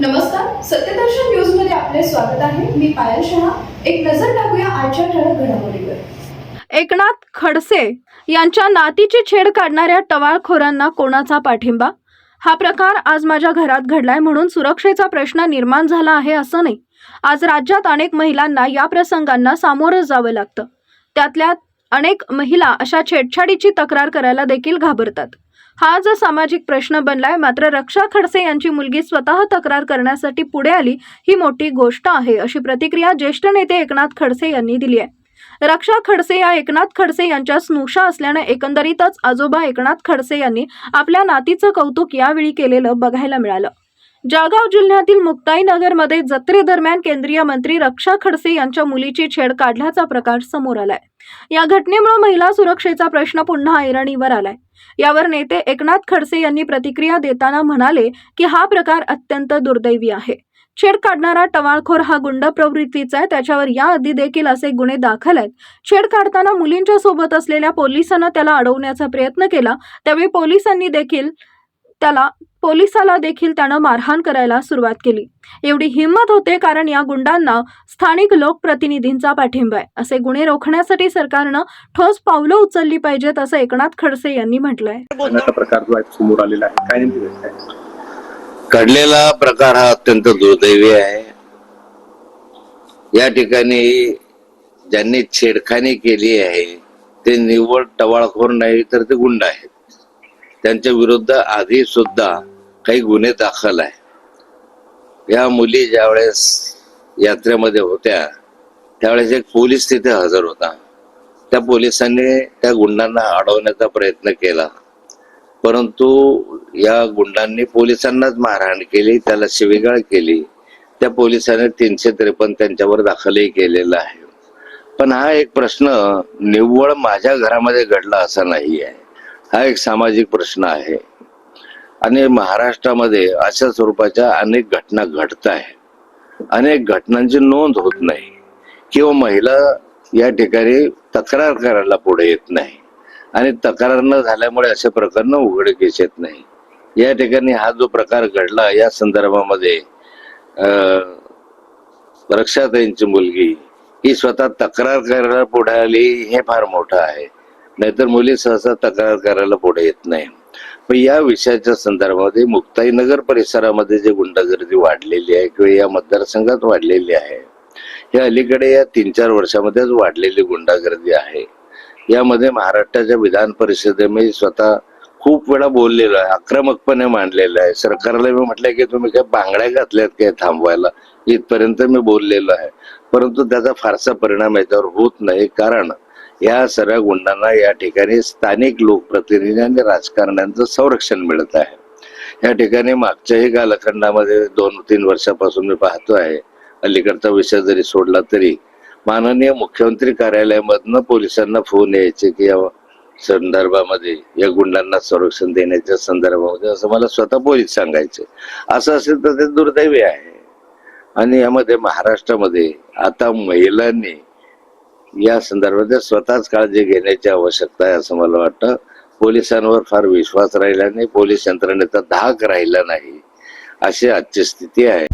नमस्कार सत्यदर्शन न्यूजमध्ये आपले स्वागत आहे. मी पायल शहा. एक नजर टाकूया आजच्या ठळक घडामोडीवर. एकनाथ खडसे यांच्या नातीची छेड काढणाऱ्या टवाळखोरांना कोणाचा पाठिंबा? हा प्रकार आज माझ्या घरात घडलाय म्हणून सुरक्षेचा प्रश्न निर्माण झाला आहे असं नाही. आज राज्यात अनेक महिलांना या प्रसंगांना सामोरं जावं लागतं. त्यातल्या अनेक महिला अशा छेडछाडीची तक्रार करायला देखील घाबरतात. हा जो सामाजिक प्रश्न बनलाय मात्र रक्षा खडसे यांची मुलगी स्वतः तक्रार करण्यासाठी पुढे आली ही मोठी गोष्ट आहे अशी प्रतिक्रिया ज्येष्ठ नेते एकनाथ खडसे यांनी दिली आहे. रक्षा खडसे या एकनाथ खडसे यांच्या स्नुषा असल्यानं एकंदरीतच आजोबा एकनाथ खडसे यांनी आपल्या नातीचं कौतुक यावेळी केलेलं बघायला मिळालं. जळगाव जिल्ह्यातील मुक्ताईनगरमध्ये जत्रेदरम्यान केंद्रीय मंत्री रक्षा खडसे यांच्या मुलीची छेड काढल्याचा प्रकार समोर आलाय. या घटनेमुळे महिला सुरक्षेचा प्रश्न पुन्हा ऐरणीवर आलाय. यावर नेते एकनाथ खडसे यांनी प्रतिक्रिया देताना म्हणाले की हा प्रकार अत्यंत दुर्दैवी आहे. छेड काढणारा टवाळखोर हा गुंड प्रवृत्तीचा आहे. त्याच्यावर याआधी देखील असे गुन्हे दाखल आहेत. छेड काढताना मुलींच्या सोबत असलेल्या पोलिसांना त्याला अडवण्याचा प्रयत्न केला. त्यावेळी पोलिसांनी देखील त्याला पोलिसाला देखील त्यानं मारहाण करायला सुरुवात केली. एवढी हिंमत होते कारण या गुंडांना स्थानिक लोकप्रतिनिधींचा पाठिंबा आहे. असे गुन्हे रोखण्यासाठी सरकारनं ठोस पावलं उचलली पाहिजेत असं एकनाथ खडसे यांनी म्हटलंय. घडलेला प्रकार हा अत्यंत दुर्दैवी आहे. या ठिकाणी ज्यांनी छेडखानी केली आहे ते निव्वळ टवाळखोर नाही तर ते गुंड आहेत. त्यांच्या विरुद्ध आधी सुद्धा काही गुन्हे दाखल आहे. या मुली ज्यावेळेस यात्रेमध्ये होत्या त्यावेळेस एक पोलीस तिथे हजर होता. त्या पोलिसांनी त्या गुंडांना अडवण्याचा प्रयत्न केला. परंतु या गुंडांनी पोलिसांनाच मारहाण केली त्याला शिवीगाळ केली. त्या पोलिसांनी तीनशे त्रेपन्न त्यांच्यावर दाखलही केलेला आहे. पण हा एक प्रश्न निव्वळ माझ्या घरामध्ये घडला असा नाही आहे हा एक सामाजिक प्रश्न आहे. आणि महाराष्ट्रामध्ये अशा स्वरूपाच्या अनेक घटना घडत आहे. अनेक घटनांची नोंद होत नाही. किंवा महिला या ठिकाणी तक्रार करायला पुढे येत नाही. आणि तक्रार न झाल्यामुळे असे प्रकरण उघडकीस येत नाही. या ठिकाणी हा जो प्रकार घडला या संदर्भामध्ये रक्षाताईंची मुलगी ही स्वतः तक्रार करायला पुढे आली हे फार मोठं आहे. नाहीतर मुली सहसा तक्रार करायला पुढे येत नाही. मग या विषयाच्या संदर्भामध्ये मुक्ताईनगर परिसरामध्ये जे गुंडागर्दी वाढलेली आहे किंवा या मतदारसंघात वाढलेली आहे हे अलीकडे या तीन चार वर्षामध्येच वाढलेली गुंडागर्दी आहे. यामध्ये महाराष्ट्राच्या विधान परिषदेमध्ये मी स्वतः खूप वेळा बोललेलो आहे आक्रमकपणे मांडलेलं आहे. सरकारला मी म्हटलंय की तुम्ही काय बांगड्या घातल्यात काय थांबवायला? इथपर्यंत मी बोललेलो आहे. परंतु त्याचा फारसा परिणाम याच्यावर होत नाही. कारण या सर्व गुंडांना या ठिकाणी स्थानिक लोकप्रतिनिधी आणि राजकारण्यांचं संरक्षण मिळत आहे. या ठिकाणी मागच्याही कालखंडामध्ये दोन तीन वर्षापासून मी पाहतो आहे. अलीकडचा विषय जरी सोडला तरी माननीय मुख्यमंत्री कार्यालयामधनं पोलिसांना फोन यायचे की या संदर्भामध्ये या गुंडांना संरक्षण देण्याच्या संदर्भामध्ये असं मला स्वतः पोलीस सांगायचे. असं असेल तर ते दुर्दैवी आहे. आणि यामध्ये महाराष्ट्रामध्ये आता महिलांनी या संदर्भात स्वतःच काळजी घेण्याची आवश्यकता आहे असं मला वाटतं. पोलिसांवर फार विश्वास राहिला नाही. पोलीस यंत्रणेचा धाक राहिला नाही. अशी आजची स्थिती आहे.